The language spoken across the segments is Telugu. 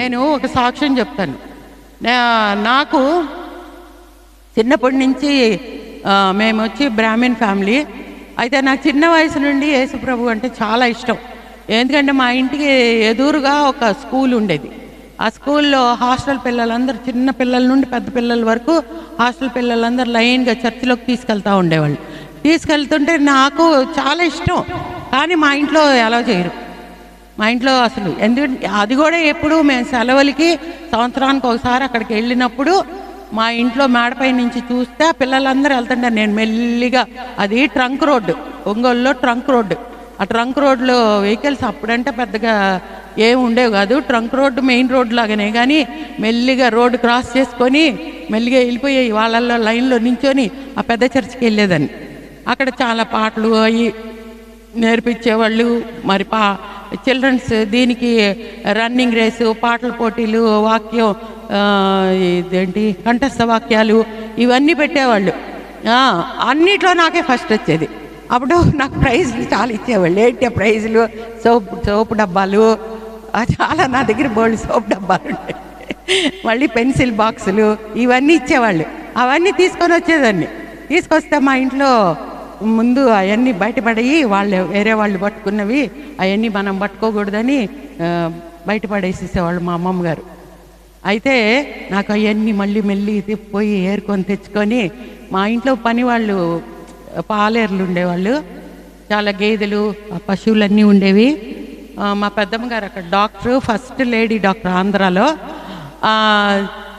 నేను ఒక సాక్ష్యం చెప్తాను. నాకు చిన్నప్పటి నుంచి మేము వచ్చి బ్రాహ్మణ్ ఫ్యామిలీ. అయితే నాకు చిన్న వయసు నుండి యేసుప్రభు అంటే చాలా ఇష్టం. ఎందుకంటే మా ఇంటికి ఎదురుగా ఒక స్కూల్ ఉండేది. ఆ స్కూల్లో హాస్టల్ పిల్లలందరూ చిన్న పిల్లల నుండి పెద్ద పిల్లల వరకు హాస్టల్ పిల్లలందరూ లైన్గా చర్చిలోకి తీసుకెళ్తూ ఉండేవాళ్ళు. తీసుకెళ్తుంటే నాకు చాలా ఇష్టం. కానీ మా ఇంట్లో అలా చేయరు. మా ఇంట్లో అసలు ఎందుకంటే అది కూడా ఎప్పుడు మేము సెలవులకి సంవత్సరానికి ఒకసారి అక్కడికి వెళ్ళినప్పుడు మా ఇంట్లో మేడపై నుంచి చూస్తే పిల్లలందరూ వెళ్తుంటారు. నేను మెల్లిగా అది ట్రంక్ రోడ్డు ఒంగోలులో ట్రంక్ రోడ్డు. ఆ ట్రంక్ రోడ్లో వెహికల్స్ అప్పుడంటే పెద్దగా ఏం ఉండేవి కాదు. ట్రంక్ రోడ్డు మెయిన్ రోడ్ లాగానే కానీ మెల్లిగా రోడ్డు క్రాస్ చేసుకొని మెల్లిగా వెళ్ళిపోయాయి వాళ్ళల్లో లైన్లో నించొని ఆ పెద్ద చర్చికి వెళ్ళేదాన్ని. అక్కడ చాలా పాటలు అవి నేర్పించేవాళ్ళు. మరి పా చిల్డ్రన్స్ దీనికి రన్నింగ్ రేసు పాటల పోటీలు వాక్యం ఇదేంటి కంఠస్థ వాక్యాలు ఇవన్నీ పెట్టేవాళ్ళు. అన్నిట్లో నాకే ఫస్ట్ వచ్చేది. అప్పుడు నాకు ప్రైజ్లు చాలా ఇచ్చేవాళ్ళు. ఏంటి ఆ ప్రైజులు? సోప్ సోపు డబ్బాలు. చాలా నా దగ్గర బోల్డ్ సోప్ డబ్బాలు ఉంటాయి మళ్ళీ పెన్సిల్ బాక్సులు ఇవన్నీ ఇచ్చేవాళ్ళు. అవన్నీ తీసుకొని వచ్చేదాన్ని. తీసుకొస్తే మా ఇంట్లో ముందు అవన్నీ బయటపడయి వాళ్ళు వేరే వాళ్ళు పట్టుకున్నవి అవన్నీ మనం పట్టుకోకూడదని బయటపడేసేసేవాళ్ళు మా అమ్మమ్మ గారు అయితే నాకు అవన్నీ మళ్ళీ మెల్లి తిప్పిపోయి ఏరుకొని తెచ్చుకొని మా ఇంట్లో పని వాళ్ళు పాలేర్లు ఉండేవాళ్ళు చాలా గేదెలు పశువులన్నీ ఉండేవి. మా పెద్దమ్మ గారు అక్కడ డాక్టర్ ఫస్ట్ లేడీ డాక్టర్ ఆంధ్రాలో.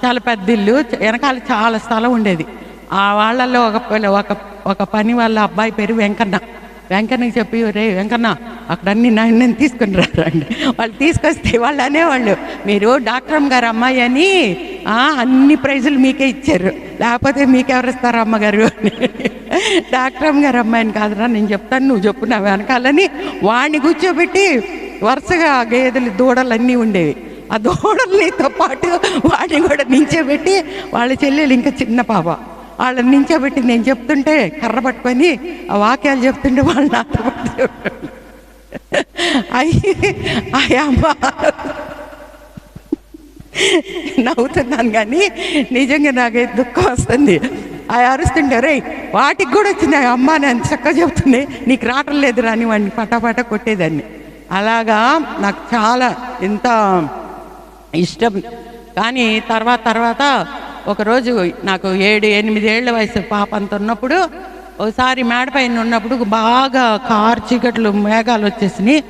చాలా పెద్ద ఇల్లు వెనకాల చాలా స్థలం ఉండేది. ఆ వాళ్ళల్లో ఒక ఒక ఒక పని వాళ్ళ అబ్బాయి పేరు వెంకన్న. వెంకన్నకి చెప్పి రే వెంకన్న అక్కడ అన్ని నేను తీసుకుని రండి వాళ్ళు తీసుకొస్తే వాళ్ళు అనేవాళ్ళు మీరు డాక్టర్ గారు అమ్మాయి అని అన్ని ప్రైజులు మీకే ఇచ్చారు. లేకపోతే మీకెవరు ఇస్తారు అమ్మగారు? అని. డాక్టర్ గారు అమ్మాయిని కాదురా నేను చెప్తాను నువ్వు చెప్పు నా వెనకాలని. వాడిని కూర్చోబెట్టి వరుసగా గేదెలు దూడలు అన్నీ ఉండేవి. ఆ దూడలతో పాటు వాడిని కూడా నించోబెట్టి వాళ్ళ చెల్లెలు ఇంకా చిన్న పాప. వాళ్ళని నించోబెట్టి నేను చెప్తుంటే కర్ర పట్టుకొని ఆ వాక్యాలు చెప్తుంటే వాళ్ళు నాతో పాటు చెప్పారు. అయ్యి అమ్మ. నవ్వుతున్నాను కానీ నిజంగా నాకే దుఃఖం వస్తుంది. ఆ అరుస్తుంటే వాటికి కూడా వచ్చింది అమ్మ నేను చక్కగా చెప్తుంది నీకు రావటం లేదు రాని వాడిని పటాపట కొట్టేదాన్ని. అలాగా నాకు చాలా ఎంత ఇష్టం. కానీ తర్వాత తర్వాత ఒకరోజు నాకు ఏడు ఎనిమిదేళ్ళ వయసు పాప అంత ఉన్నప్పుడు ఒకసారి మేడపైన ఉన్నప్పుడు బాగా కారు చీకట్లు మేఘాలు వచ్చేసినాయి.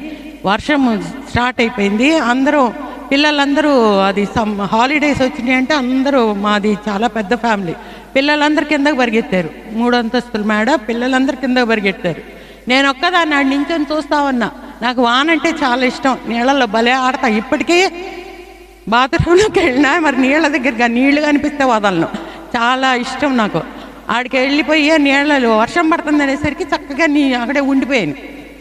వర్షం స్టార్ట్ అయిపోయింది. అందరూ పిల్లలందరూ అది సమ్ హాలిడేస్ వచ్చినాయి అంటే అందరూ మాది చాలా పెద్ద ఫ్యామిలీ. పిల్లలందరూ కిందకు పరిగెత్తారు. మూడు అంతస్తుల మేడ పిల్లలందరూ కిందకు పరిగెత్తారు. నేను ఒక్కదాన్ని ఆడి నించొని చూస్తా ఉన్నా. నాకు వానంటే చాలా ఇష్టం. నీళ్ళల్లో భలే ఆడతా. ఇప్పటికీ బాత్రూంలోకి వెళ్ళినా మరి నీళ్ళ దగ్గరగా నీళ్ళు కనిపిస్తే వదలను. చాలా ఇష్టం నాకు. ఆడికి వెళ్ళిపోయి నీళ్ళలో వర్షం పడుతుంది అనేసరికి చక్కగా నీ అక్కడే ఉండిపోయాను.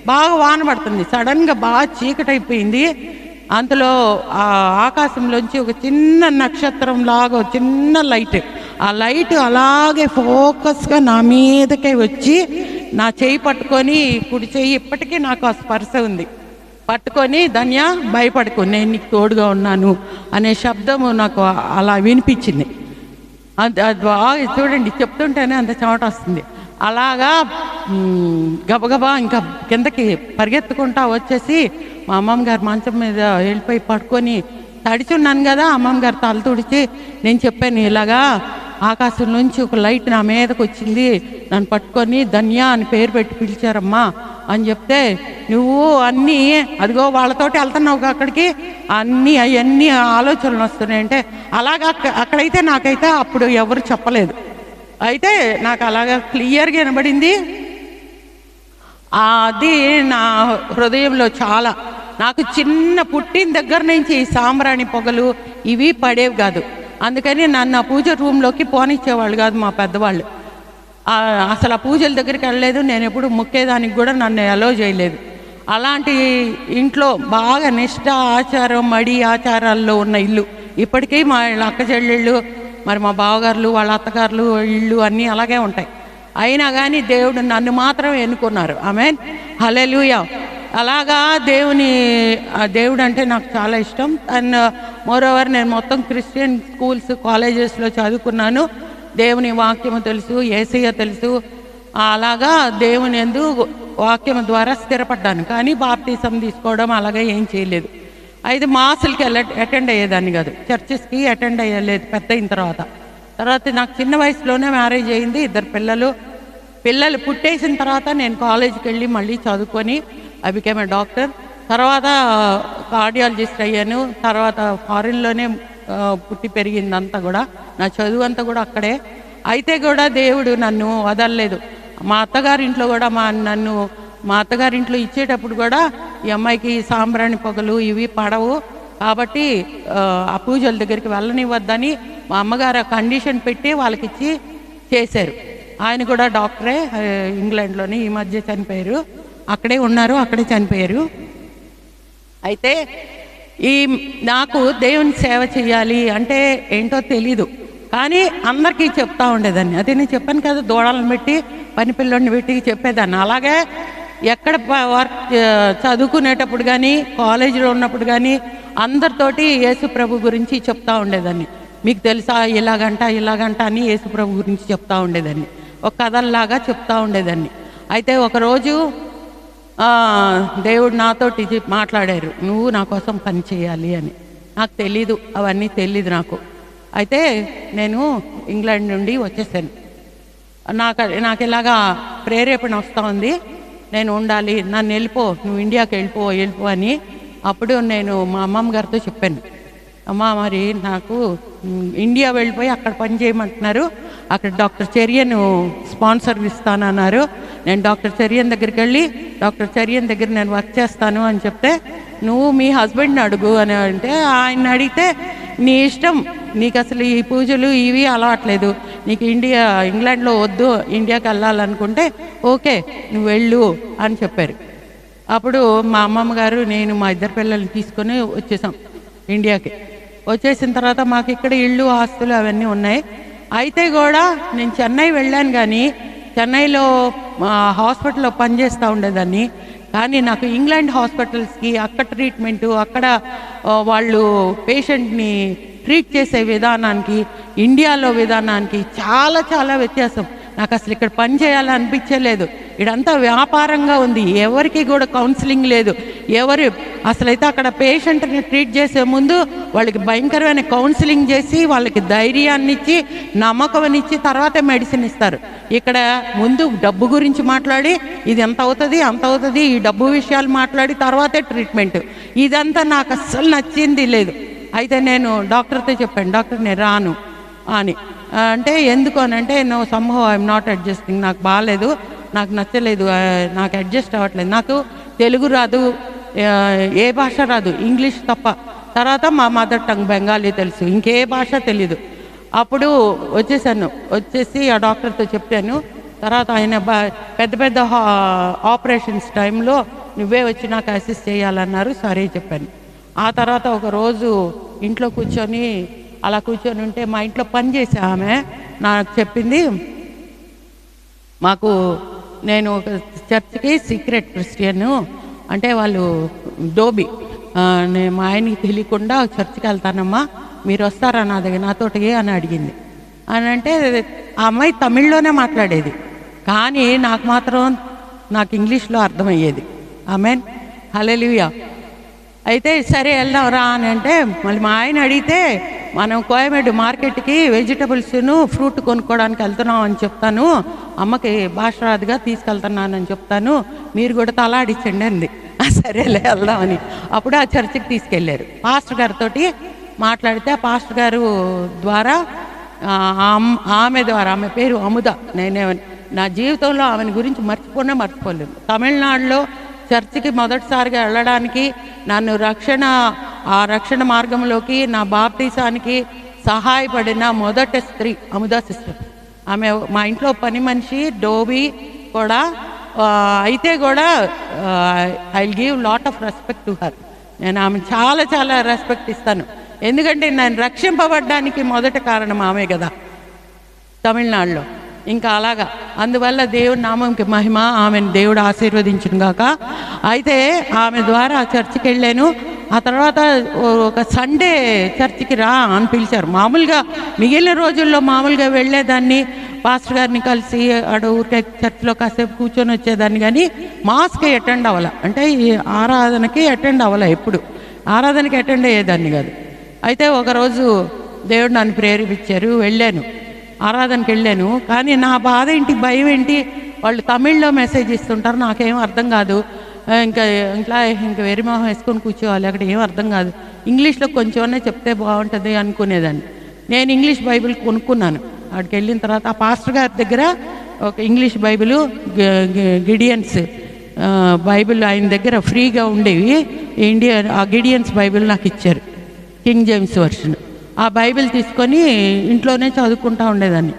బాగా వాన పడుతుంది. సడన్గా బాగా చీకటి అయిపోయింది అంతలో ఆ ఆకాశంలోంచి ఒక చిన్న నక్షత్రం లాగా చిన్న లైట్. ఆ లైట్ అలాగే ఫోకస్గా నా మీదకే వచ్చి నా చేయి పట్టుకొని కుడి చెయ్యి ఇప్పటికీ నాకు ఆ స్పర్శ ఉంది. పట్టుకొని ధన్య భయపడుకో నేను నీకు తోడుగా ఉన్నాను అనే శబ్దము నాకు అలా వినిపించింది. అది అది బాగా చూడండి చెప్తుంటేనే అంత చెమట వస్తుంది. అలాగా గబగబా ఇంకా కిందకి పరిగెత్తుకుంటా వచ్చేసి మా అమ్మమ్మ గారు మంచం మీద వెళ్ళిపోయి పట్టుకొని తడిచున్నాను కదా అమ్మమ్మ గారు తల తుడిచి నేను చెప్పాను ఇలాగా ఆకాశం నుంచి ఒక లైట్ నా మీదకి వచ్చింది నన్ను పట్టుకొని ధన్య అని పేరు పెట్టి పిలిచారమ్మా అని చెప్తే నువ్వు అన్నీ అదిగో వాళ్ళతోటి వెళ్తున్నావు అక్కడికి. అన్నీ అవన్నీ ఆలోచనలు వస్తున్నాయి అంటే అలాగా అక్క- అక్కడైతే నాకైతే అప్పుడు ఎవరు చెప్పలేదు. అయితే నాకు అలాగా క్లియర్గా వినబడింది. అది నా హృదయంలో చాలా నాకు చిన్న పుట్టిన దగ్గర నుంచి సాంబ్రాణి పొగలు ఇవి పడేవి కాదు. అందుకని నన్ను ఆ పూజ రూమ్లోకి పోనిచ్చేవాళ్ళు కాదు మా పెద్దవాళ్ళు. అసలు ఆ పూజల దగ్గరికి వెళ్ళలేదు. నేను ఎప్పుడు మొక్కేదానికి కూడా నన్ను అలో చేయలేదు. అలాంటి ఇంట్లో బాగా నిష్ట ఆచారం మడి ఆచారాల్లో ఉన్న ఇల్లు. ఇప్పటికీ మా అక్క చెల్లెళ్ళు మరి మా బావగారులు వాళ్ళ అత్తగారులు ఇళ్ళు అన్నీ అలాగే ఉంటాయి. అయినా కానీ దేవుడు నన్ను మాత్రం ఎన్నుకున్నారు. ఆమె హలెలుయ అలాగా దేవుని దేవుడు అంటే నాకు చాలా ఇష్టం. అండ్ మోరోవర్ నేను మొత్తం క్రిస్టియన్ స్కూల్స్ కాలేజెస్లో చదువుకున్నాను. దేవుని వాక్యము తెలుసు ఏసయ్య తెలుసు. అలాగా దేవుని ఎందు వాక్యం ద్వారా స్థిరపడ్డాను. కానీ బాప్తీసం తీసుకోవడం అలాగే ఏం చేయలేదు. అయితే మాసులకి అటెండ్ అయ్యేదాన్ని కాదు. చర్చెస్కి అటెండ్ అయ్యలేదు పెద్ద అయిన తర్వాత. తర్వాత నాకు చిన్న వయసులోనే మ్యారేజ్ అయింది ఇద్దరు పిల్లలు. పిల్లలు పుట్టేసిన తర్వాత నేను కాలేజీకి వెళ్ళి మళ్ళీ చదువుకొని ఐ బికేమ్ డాక్టర్ తర్వాత కార్డియాలజిస్ట్ అయ్యాను. తర్వాత ఫారిన్లోనే పుట్టి పెరిగిందంతా కూడా. నా చదువు అంతా కూడా అక్కడే. అయితే కూడా దేవుడు నన్ను వదలలేదు. మా అత్తగారింట్లో కూడా మా నన్ను మా అత్తగారింట్లో ఇచ్చేటప్పుడు కూడా ఈ అమ్మాయికి సాంబ్రాణి పొగలు ఇవి పడవు. కాబట్టి ఆ, పూజల దగ్గరికి వెళ్ళనివ్వద్దని మా అమ్మగారు ఆ కండిషన్ పెట్టి వాళ్ళకి ఇచ్చి చేశారు. ఆయన కూడా డాక్టరే ఇంగ్లాండ్లోని ఈ మధ్య చనిపోయారు. అక్కడే ఉన్నారు అక్కడే చనిపోయారు. అయితే ఈ నాకు దేవుని సేవ చేయాలి అంటే ఏంటో తెలీదు. కానీ అందరికీ చెప్తా ఉండేదాన్ని. అదే నేను చెప్పాను కదా దూడలను పెట్టి పని పిల్లోడిని పెట్టి చెప్పేదాన్ని. అలాగే ఎక్కడ వర్క్ చదువుకునేటప్పుడు కానీ కాలేజీలో ఉన్నప్పుడు కానీ అందరితోటి యేసు ప్రభు గురించి చెప్తా ఉండేదాన్ని. మీకు తెలుసా ఇలాగంట ఇలాగంట అని యేసు ప్రభు గురించి చెప్తా ఉండేదాన్ని. ఒక కథల్లాగా చెప్తా ఉండేదాన్ని. అయితే ఒకరోజు దేవుడు నాతోటి మాట్లాడారు నువ్వు నా కోసం పని చేయాలి అని. నాకు తెలీదు అవన్నీ తెలీదు నాకు. అయితే నేను ఇంగ్లాండ్ నుండి వచ్చేసాను. నాకు నాకు ఇలాగా ప్రేరేపణ వస్తూ ఉంది నేను ఉండాలి నన్ను వెళ్ళిపో నువ్వు ఇండియాకి వెళ్ళిపో వెళ్ళిపో అని అప్పుడు నేను మా అమ్మమ్మ గారితో చెప్పాను. అమ్మ మరి నాకు ఇండియా వెళ్ళిపోయి అక్కడ పని చేయమంటున్నారు. అక్కడ డాక్టర్ చర్యను స్పాన్సర్ ఇస్తానన్నారు. నేను డాక్టర్ చర్యన్ దగ్గరికి వెళ్ళి డాక్టర్ చర్యన్ దగ్గర నేను వర్క్ చేస్తాను అని చెప్తే నువ్వు మీ హస్బెండ్ని అడుగు అని అంటే ఆయన అడిగితే నీ ఇష్టం నీకు అసలు ఈ పూజలు ఇవి అలవాట్లేదు. నీకు ఇండియా ఇంగ్లాండ్లో వద్దు ఇండియాకి వెళ్ళాలనుకుంటే ఓకే నువ్వు వెళ్ళు అని చెప్పారు. అప్పుడు మా అమ్మమ్మ గారు నేను మా ఇద్దరు పిల్లల్ని తీసుకొని వచ్చేసాం ఇండియాకి. వచ్చేసిన తర్వాత మాకు ఇక్కడ ఇళ్ళు ఆస్తులు అవన్నీ ఉన్నాయి. అయితే కూడా నేను చెన్నై వెళ్ళాను కానీ చెన్నైలో హాస్పిటల్లో పనిచేస్తూ ఉండేదాన్ని. కానీ నాకు ఇంగ్లాండ్ హాస్పిటల్స్కి అక్కడ ట్రీట్మెంటు అక్కడ వాళ్ళు పేషెంట్ని ట్రీట్ చేసే విధానానికి ఇండియాలో విధానానికి చాలా చాలా వ్యత్యాసం. నాకు అసలు ఇక్కడ పని చేయాలనిపించలేదు. ఇడంతా వ్యాపారంగా ఉంది. ఎవరికి కూడా కౌన్సిలింగ్ లేదు. ఎవరు అసలైతే అక్కడ పేషెంట్ని ట్రీట్ చేసే ముందు వాళ్ళకి భయంకరమైన కౌన్సిలింగ్ చేసి వాళ్ళకి ధైర్యాన్ని ఇచ్చి నమ్మకం ఇచ్చి తర్వాతే మెడిసిన్ ఇస్తారు. ఇక్కడ ముందు డబ్బు గురించి మాట్లాడి ఇది ఎంత అవుతుంది అంత అవుతుంది ఈ డబ్బు విషయాలు మాట్లాడి తర్వాతే ట్రీట్మెంట్ ఇదంతా నాకు అస్సలు నచ్చింది లేదు. అయితే నేను డాక్టర్తో చెప్పాను డాక్టర్ నేను రాను అని. అంటే ఎందుకు అని అంటే no Sambhav I'm not adjusting నాకు బాగాలేదు నాకు నచ్చలేదు నాకు అడ్జస్ట్ అవ్వట్లేదు. నాకు తెలుగు రాదు ఏ భాష రాదు ఇంగ్లీష్ తప్ప. తర్వాత మా మదర్ టంగ్ బెంగాలీ తెలుసు ఇంకే భాష తెలీదు. అప్పుడు వచ్చేసాను వచ్చేసి ఆ డాక్టర్తో చెప్పాను. తర్వాత ఆయన బా- పెద్ద పెద్ద హా- ఆపరేషన్స్ టైంలో నువ్వే వచ్చి నాకు అసిస్ట్ చేయాలన్నారు సరే చెప్పాను. ఆ తర్వాత ఒక రోజు ఇంట్లో కూర్చొని అలా కూర్చొని ఉంటే మా ఇంట్లో పని చేసే ఆమె నాకు చెప్పింది మాకు నేను ఒక చర్చ్కి సీక్రెట్ క్రిస్టియన్. అంటే వాళ్ళు డోబి నేను మా ఆయనకి తెలియకుండా చర్చ్కి వెళ్తానమ్మా మీరు వస్తారా నా దగ్గర నాతోటి అని అడిగింది. అని అంటే ఆ అమ్మాయి తమిళ్ళోనే మాట్లాడేది కానీ నాకు మాత్రం నాకు ఇంగ్లీష్లో అర్థమయ్యేది. ఆమెన్. హలెలుయా అయితే సరే వెళ్దాం రా అని అంటే మళ్ళీ మా ఆయన అడిగితే మనం కోయమేడు మార్కెట్కి వెజిటబుల్స్ను ఫ్రూట్ కొనుక్కోవడానికి వెళ్తున్నాం అని చెప్తాను. అమ్మకి భాష రాదుగా తీసుకెళ్తున్నానని చెప్తాను. మీరు కూడా తలాడించండి అంది. సరేలే వెళ్దామని అప్పుడు ఆ చర్చికి తీసుకెళ్ళారు పాస్టర్ గారితో మాట్లాడితే ఆ పాస్టర్ గారు ద్వారా ఆమ్- ఆమె ద్వారా ఆమె పేరు అముద నేనే నా జీవితంలో ఆమెను గురించి మర్చిపోనే మర్చిపోలేను తమిళనాడులో చర్చికి మొదటిసారిగా వెళ్ళడానికి నన్ను రక్షణ ఆ రక్షణ మార్గంలోకి నా బాప్తీసానికి సహాయపడిన మొదటి స్త్రీ అముదా సిస్టర్. ఆమె మా ఇంట్లో పని మనిషి డోబీ కూడా అయితే కూడా I give lot of respect to her. నేను ఆమె చాలా చాలా రెస్పెక్ట్ ఇస్తాను. ఎందుకంటే నేను రక్షింపబడ్డానికి మొదటి కారణం ఆమె కదా తమిళనాడులో. ఇంకా అలాగా. అందువల్ల దేవుడి నామంకి మహిమ ఆమెను దేవుడు ఆశీర్వదించును గాక. అయితే ఆమె ద్వారా చర్చికి వెళ్ళాను. ఆ తర్వాత ఒక సండే చర్చికి రా అని పిలిచారు. మామూలుగా మిగిలిన రోజుల్లో మామూలుగా వెళ్ళేదాన్ని. పాస్టర్ గారిని కలిసి ఆడ ఊరికే చర్చిలో కాసేపు కూర్చొని వచ్చేదాన్ని కానీ మాస్కి అటెండ్ అవ్వాల. అంటే ఈ ఆరాధనకి అటెండ్ అవ్వాల ఎప్పుడు. ఆరాధనకి అటెండ్ అయ్యేదాన్ని కాదు. అయితే ఒకరోజు దేవుడు నన్ను ప్రేరేపించారు వెళ్ళాను. ఆరాధనకి వెళ్ళాను. కానీ నా బాధ ఏంటి భయం ఏంటి? వాళ్ళు తమిళ్ళో మెసేజ్ ఇస్తుంటారు నాకేం అర్థం కాదు. ఇంకా ఇంట్లో ఇంకా వెరి మొహం వేసుకొని కూర్చోవాలి అక్కడ ఏం అర్థం కాదు. ఇంగ్లీష్లో కొంచెమన్నా చెప్తే బాగుంటుంది అనుకునేదాన్ని. నేను ఇంగ్లీష్ బైబిల్ కొనుక్కున్నాను. అక్కడికి వెళ్ళిన తర్వాత ఆ పాస్టర్ గారి దగ్గర ఒక ఇంగ్లీష్ బైబిల్ గిడియన్స్ బైబిల్ ఆయన దగ్గర ఫ్రీగా ఉండేవి. ఇండియా ఆ గిడియన్స్ బైబిల్ నాకు ఇచ్చారు. King James version. ఆ బైబిల్ తీసుకొని ఇంట్లోనే చదువుకుంటా ఉండేదాన్ని.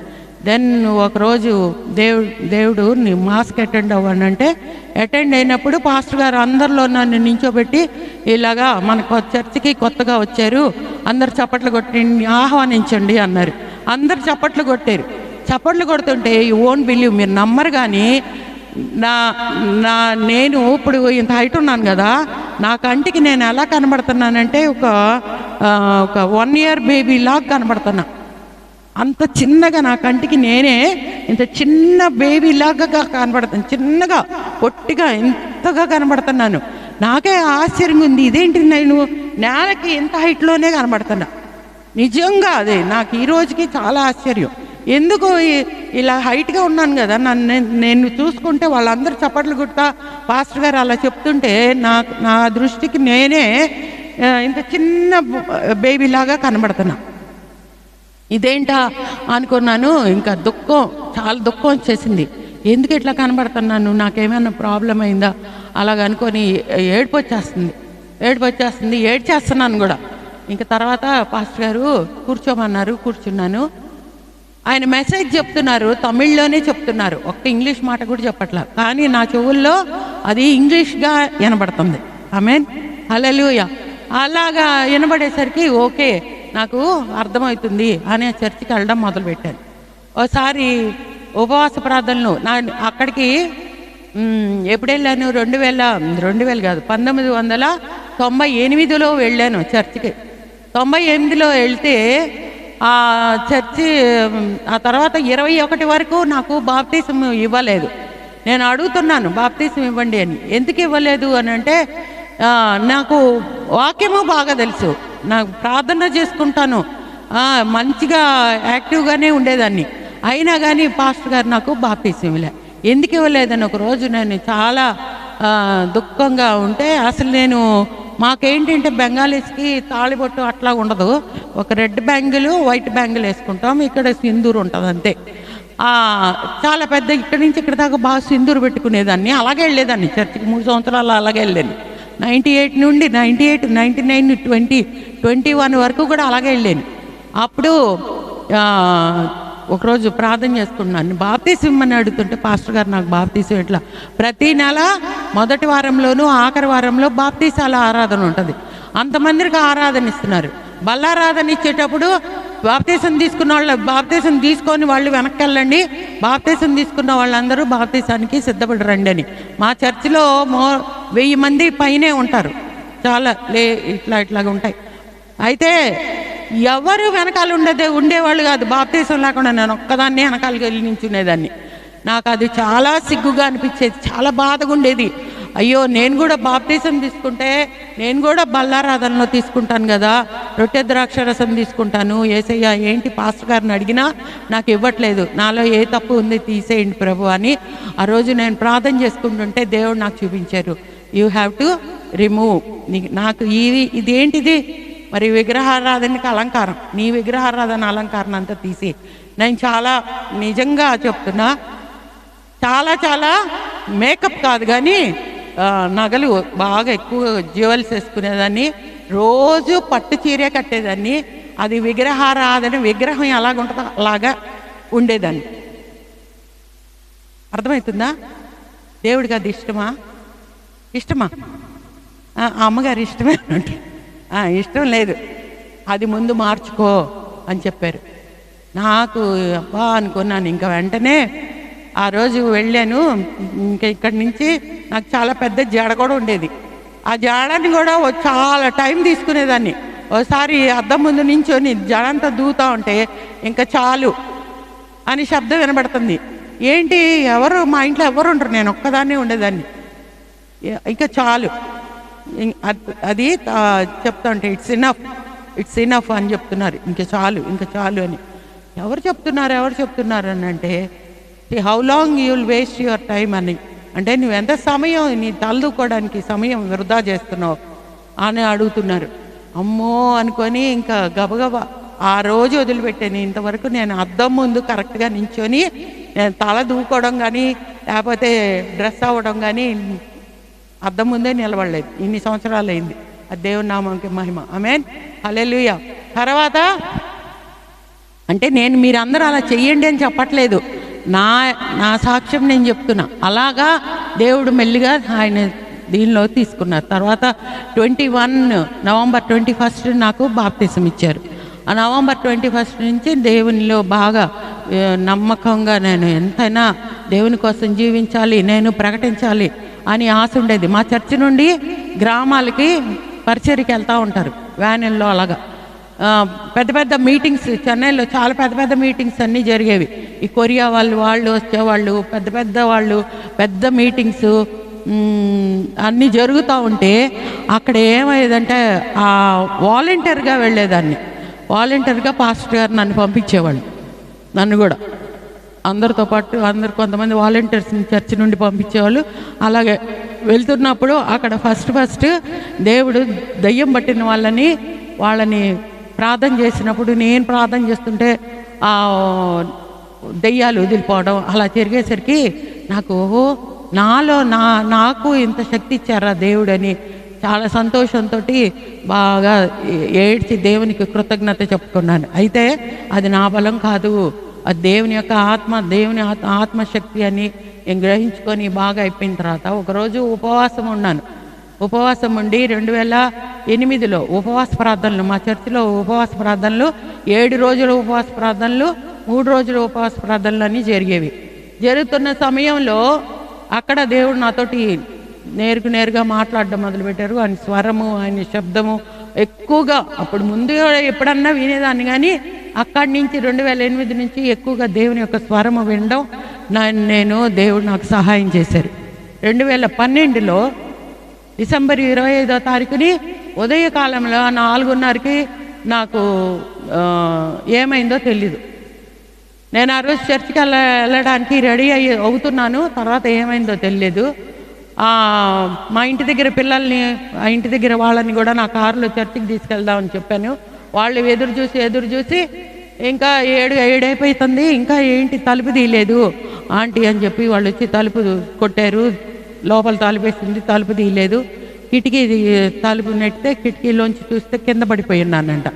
దెన్ ఒకరోజు దేవుడు దేవుడు నీ మాస్క్ అటెండ్ అవ్వనంటే అటెండ్ అయినప్పుడు పాస్టర్ గారు అందరిలో నన్ను నించోబెట్టి ఇలాగా మనకు చర్చికి కొత్తగా వచ్చారు అందరు చప్పట్లు కొట్టి ఆహ్వానించండి అన్నారు. అందరు చప్పట్లు కొట్టారు. చప్పట్లు కొడుతుంటే యూ ఓన్ బిలీవ్ మీరు నమ్మరు కానీ నా నా నేను ఇప్పుడు ఇంత హైట్ ఉన్నాను కదా నా కంటికి నేను ఎలా కనబడుతున్నానంటే ఒక ఒక వన్ ఇయర్ బేబీ లాగా కనబడుతున్నా. అంత చిన్నగా నా కంటికి నేనే ఇంత చిన్న బేబీ లాగా కనబడుతాను చిన్నగా పొట్టిగా ఇంతగా కనబడుతున్నాను. నాకే ఆశ్చర్యంగా ఉంది ఇదేంటి నేను? నేలకి ఇంత హైట్లోనే కనబడుతున్నా. నిజంగా అదే నాకు ఈ రోజుకి చాలా ఆశ్చర్యం. ఎందుకు ఇలా హైట్గా ఉన్నాను కదా నన్ను నేను- నేను చూసుకుంటే వాళ్ళందరూ చప్పట్లు కుడతా పాస్టర్ గారు అలా చెప్తుంటే నా నా దృష్టికి నేనే ఇంత చిన్న బేబీ లాగా కనబడుతున్నా. ఇదేంటా అనుకున్నాను ఇంకా దుఃఖం చాలా దుఃఖం వచ్చేసింది. ఎందుకు ఇట్లా కనబడుతున్నాను నాకేమైనా ప్రాబ్లం అయిందా? అలాగ అనుకొని ఏడుపు వచ్చేస్తుంది ఏడుపు వచ్చేస్తుంది ఏడ్చేస్తున్నాను కూడా. ఇంకా తర్వాత పాస్టర్ గారు కూర్చోమన్నారు కూర్చున్నాను. ఆయన మెసేజ్ చెప్తున్నారు తమిళ్ళోనే చెప్తున్నారు. ఒక్క ఇంగ్లీష్ మాట కూడా చెప్పట్లా. కానీ నా చెవుల్లో అది ఇంగ్లీష్గా వినబడుతుంది. ఆమెన్. అలలుయ అలాగా వినబడేసరికి ఓకే నాకు అర్థమవుతుంది అనే చర్చికి వెళ్ళడం మొదలుపెట్టాను. ఒకసారి ఉపవాస ప్రార్థనలు నా అక్కడికి ఎప్పుడు వెళ్ళాను రెండు వేల రెండు వేలు కాదు పంతొమ్మిది వందల తొంభై ఎనిమిదిలో వెళ్ళాను చర్చికి. తొంభై ఎనిమిదిలో వెళ్తే ఆ చర్చి ఆ తర్వాత ఇరవై ఒకటి వరకు నాకు బాప్తీసం ఇవ్వలేదు. నేను అడుగుతున్నాను బాప్తీసం ఇవ్వండి అని. ఎందుకు ఇవ్వలేదు అని అంటే నాకు వాక్యము బాగా తెలుసు. నాకు ప్రార్థన చేసుకుంటాను. మంచిగా యాక్టివ్గానే ఉండేదాన్ని. అయినా కానీ పాస్టర్ గారు నాకు బాప్తీసం ఇవ్వలే. ఎందుకు ఇవ్వలేదని ఒక రోజు నేను చాలా దుఃఖంగా ఉంటే అసలు నేను మాకేంటంటే బెంగాలీస్కి తాళిబొట్టు అట్లా ఉండదు. ఒక రెడ్ బ్యాంగిల్ వైట్ బ్యాంగిల్ వేసుకుంటాం. ఇక్కడ సింధూరు ఉంటుంది అంతే. చాలా పెద్ద ఇక్కడి నుంచి ఇక్కడ దాకా బాగా సింధూరు పెట్టుకునేదాన్ని. అలాగే వెళ్ళేదాన్ని. చర్చికి మూడు సంవత్సరాలు అలాగే వెళ్ళాను నైంటీ ఎయిట్ నుండి ninety eight ninety nine twenty twenty one వరకు కూడా అలాగే వెళ్ళాను అప్పుడు ఒకరోజు ప్రార్థన చేసుకున్నాను బాప్తీసం అని అడుగుతుంటే పాస్టర్ గారు నాకు బాప్తీసం ఎట్లా? ప్రతి నెల మొదటి వారంలోనూ ఆఖరి వారంలో బాప్తీసాల ఆరాధన ఉంటుంది. అంతమందికి ఆరాధన ఇస్తున్నారు. బల్లారాధన ఇచ్చేటప్పుడు బాప్తీసం తీసుకున్న వాళ్ళు బాప్తీసం తీసుకొని వాళ్ళు వెనక్కి వెళ్ళండి బాప్తీసం తీసుకున్న వాళ్ళందరూ బాప్తీసానికి సిద్ధపడి రండి అని. మా చర్చిలో మో వెయ్యి మంది పైనే ఉంటారు. చాలా లే ఇట్లా ఇట్లాగా ఉంటాయి. అయితే ఎవరు వెనకాల ఉండేదే ఉండేవాళ్ళు కాదు. బాప్తీసం లేకుండా నేను ఒక్కదాన్నే వెనకాలకి వెళ్ళి నించునేదాన్ని. నాకు అది చాలా సిగ్గుగా అనిపించేది చాలా బాధగా ఉండేది. అయ్యో నేను కూడా బాప్తీసం తీసుకుంటే నేను కూడా బల్లారాధనలో తీసుకుంటాను కదా రొట్టె ద్రాక్షరసం తీసుకుంటాను. ఏసయ్య ఏంటి పాస్టర్ గారిని అడిగినా నాకు ఇవ్వట్లేదు. నాలో ఏ తప్పు ఉంది తీసేయండి ప్రభు అని ఆ రోజు నేను ప్రార్థన చేసుకుంటుంటే దేవుడు నాకు చూపించారు. యూ హ్యావ్ టు రిమూవ్ నాకు ఇవి ఇదేంటిది? మరి విగ్రహారాధనకి అలంకారం. నీ విగ్రహారాధన అలంకారం అంతా తీసి. నేను చాలా నిజంగా చెప్తున్నా చాలా చాలా మేకప్ కాదు కానీ నగలు బాగా ఎక్కువ జ్యువెల్స్ వేసుకునేదాన్ని రోజు పట్టు చీరే కట్టేదాన్ని అది విగ్రహారాధన విగ్రహం ఎలాగుంటుందో అలాగా ఉండేదాన్ని. అర్థమవుతుందా? దేవుడికి అది ఇష్టమా? ఇష్టమా? అమ్మగారు ఇష్టమే అంటే ఇష్టం లేదు. అది ముందు మార్చుకో అని చెప్పారు. నాకు అబ్బా అనుకున్నాను. ఇంకా వెంటనే ఆ రోజు వెళ్ళాను. ఇంకా ఇక్కడి నుంచి నాకు చాలా పెద్ద జాడ కూడా ఉండేది. ఆ జాడని కూడా ఓ చాలా టైం తీసుకునేదాన్ని. ఓసారి అద్దం ముందు నించొని జడంతా దూతా ఉంటే ఇంకా చాలు అని శబ్దం వినబడుతుంది. ఏంటి? ఎవరు? మా ఇంట్లో ఎవరు ఉండరు. నేను ఒక్కదాన్నే ఉండేదాన్ని. ఇంకా చాలు. అది చెప్తా ఉంటే ఇట్స్ ఇనఫ్ ఇట్స్ ఇనఫ్ అని చెప్తున్నారు. ఇంకా చాలు ఇంకా చాలు అని. ఎవరు చెప్తున్నారు ఎవరు చెప్తున్నారు అని అంటే how long you will waste your time అని. అంటే నువ్వు ఎంత సమయం నీ తలదూకోవడానికి సమయం వృధా చేస్తున్నావు అని అడుగుతున్నారు. అమ్మో అనుకొని ఇంకా గబగబా ఆ రోజు వదిలిపెట్టాను ఇంతవరకు నేను అద్దం ముందు కరెక్ట్గా నించొని నేను తల దూకోవడం కానీ లేకపోతే డ్రెస్ అవ్వడం కానీ అద్దం ముందే నిలబడలేదు. ఇన్ని సంవత్సరాలు అయింది ఆ దేవుని నామంకి మహిమ. ఆమెన్. హల్లెలూయా. తర్వాత అంటే నేను మీరందరూ అలా చెయ్యండి అని చెప్పట్లేదు. నా నా సాక్ష్యం నేను చెప్తున్నా. అలాగా దేవుడు మెల్లిగా ఆయన దీనిలో తీసుకున్నారు. తర్వాత twenty one November twenty first నాకు బాప్తిసం ఇచ్చారు. ఆ నవంబర్ ట్వంటీ ఫస్ట్ నుంచి దేవునిలో బాగా నమ్మకంగా నేను ఎంతైనా దేవుని కోసం జీవించాలి నేను ప్రకటించాలి అని ఆశ ఉండేది. మా చర్చి నుండి గ్రామాలకి పరిచర్కి వెళ్తూ ఉంటారు వ్యానుల్లో అలాగా. పెద్ద పెద్ద మీటింగ్స్ చెన్నైలో చాలా పెద్ద పెద్ద మీటింగ్స్ అన్నీ జరిగేవి. ఈ కొరియా వాళ్ళు వాళ్ళు వచ్చేవాళ్ళు పెద్ద పెద్ద వాళ్ళు పెద్ద మీటింగ్స్ అన్నీ జరుగుతూ ఉంటే అక్కడ ఏమయ్యేదంటే ఆ వాలంటీర్గా వెళ్ళేదాన్ని. వాలంటీర్గా పాస్టర్ గారు నన్ను పంపించేవాళ్ళు నన్ను కూడా. అందరితో పాటు అందరు కొంతమంది వాలంటీర్స్ని చర్చి నుండి పంపించేవాళ్ళు. అలాగే వెళ్తున్నప్పుడు అక్కడ ఫస్ట్ ఫస్ట్ దేవుడు దయ్యం పట్టిన వాళ్ళని వాళ్ళని ప్రార్థన చేసినప్పుడు నేను ప్రార్థన చేస్తుంటే ఆ దెయ్యాలు వదిలిపోవడం అలా జరిగేసరికి నాకు ఓహో నాలో నా నాకు ఇంత శక్తి ఇచ్చారా దేవుడని చాలా సంతోషంతో బాగా ఏడ్చి దేవునికి కృతజ్ఞత చెప్పుకున్నాను. అయితే అది నా బలం కాదు. ఆ దేవుని యొక్క ఆత్మ దేవుని ఆత్- ఆత్మశక్తి అని నేను గ్రహించుకొని బాగా అయిపోయిన తర్వాత ఒకరోజు ఉపవాసం ఉన్నాను. ఉపవాసం ఉండి రెండు వేల ఎనిమిదిలో ఉపవాస ప్రార్థనలు మా చర్చిలో ఉపవాస ప్రార్థనలు ఏడు రోజుల ఉపవాస ప్రార్థనలు మూడు రోజుల ఉపవాస ప్రార్థనలు అన్నీ జరిగేవి. జరుగుతున్న సమయంలో అక్కడ దేవుడు నాతోటి నేరుకు నేరుగా మాట్లాడడం మొదలుపెట్టారు. ఆయన స్వరము ఆయన శబ్దము ఎక్కువగా అప్పుడు ముందు ఎప్పుడన్నా వినేదాన్ని కానీ అక్కడి నుంచి రెండు వేల ఎనిమిది నుంచి ఎక్కువగా దేవుని యొక్క స్వరము వినడం నా- నేను దేవుడు నాకు సహాయం చేశారు. రెండు వేల పన్నెండులో డిసెంబర్ ఇరవై ఐదో తారీఖుని ఉదయకాలంలో నాలుగున్నరకి నాకు ఏమైందో తెలీదు. నేను ఆ రోజు చర్చికి వెళ్ళ వెళ్ళడానికి రెడీ అయ్యి అవుతున్నాను తర్వాత ఏమైందో తెలియదు మా ఇంటి దగ్గర పిల్లల్ని ఆ ఇంటి దగ్గర వాళ్ళని కూడా నా కారులో చర్చికి తీసుకెళ్దామని చెప్పాను. వాళ్ళు ఎదురు చూసి ఎదురు చూసి ఇంకా ఏడు ఏడైపోతుంది ఇంకా ఏంటి తలుపు తీయలేదు? ఆంటీ అని చెప్పి వాళ్ళు వచ్చి తలుపు కొట్టారు. లోపల తలుపేసింది తలుపు తీయలేదు. కిటికీ తలుపు నెట్టితే కిటికీలోంచి చూస్తే కింద పడిపోయి ఉన్నానంట.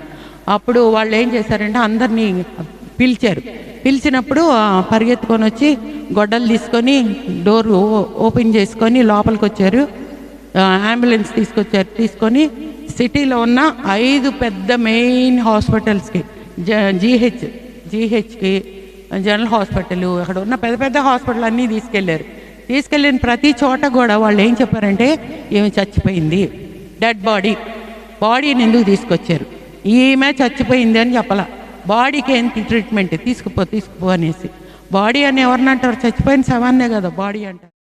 అప్పుడు వాళ్ళు ఏం చేశారంటే అందరినీ పిలిచారు. పిలిచినప్పుడు పరిగెత్తుకొని వచ్చి గొడ్డలు తీసుకొని డోర్ ఓపెన్ చేసుకొని లోపలికి వచ్చారు. అంబులెన్స్ తీసుకొచ్చారు తీసుకొని సిటీలో ఉన్న ఐదు పెద్ద మెయిన్ హాస్పిటల్స్కి జ జీహెచ్ జీహెచ్కి జనరల్ హాస్పిటల్ అక్కడ ఉన్న పెద్ద పెద్ద హాస్పిటల్ అన్నీ తీసుకెళ్ళారు. తీసుకెళ్ళిన ప్రతి చోట కూడా వాళ్ళు ఏం చెప్పారంటే ఈమె చచ్చిపోయింది డెడ్ బాడీ బాడీని ఎందుకు తీసుకొచ్చారు? ఈమె చచ్చిపోయింది అని చెప్పాల. బాడీకి ఏంటి ట్రీట్మెంట్? తీసుకుపో తీసుకుపో అనేసి. బాడీ అని ఎవరినంటారు చచ్చిపోయిన శవాన్నే కదా బాడీ అంటారు.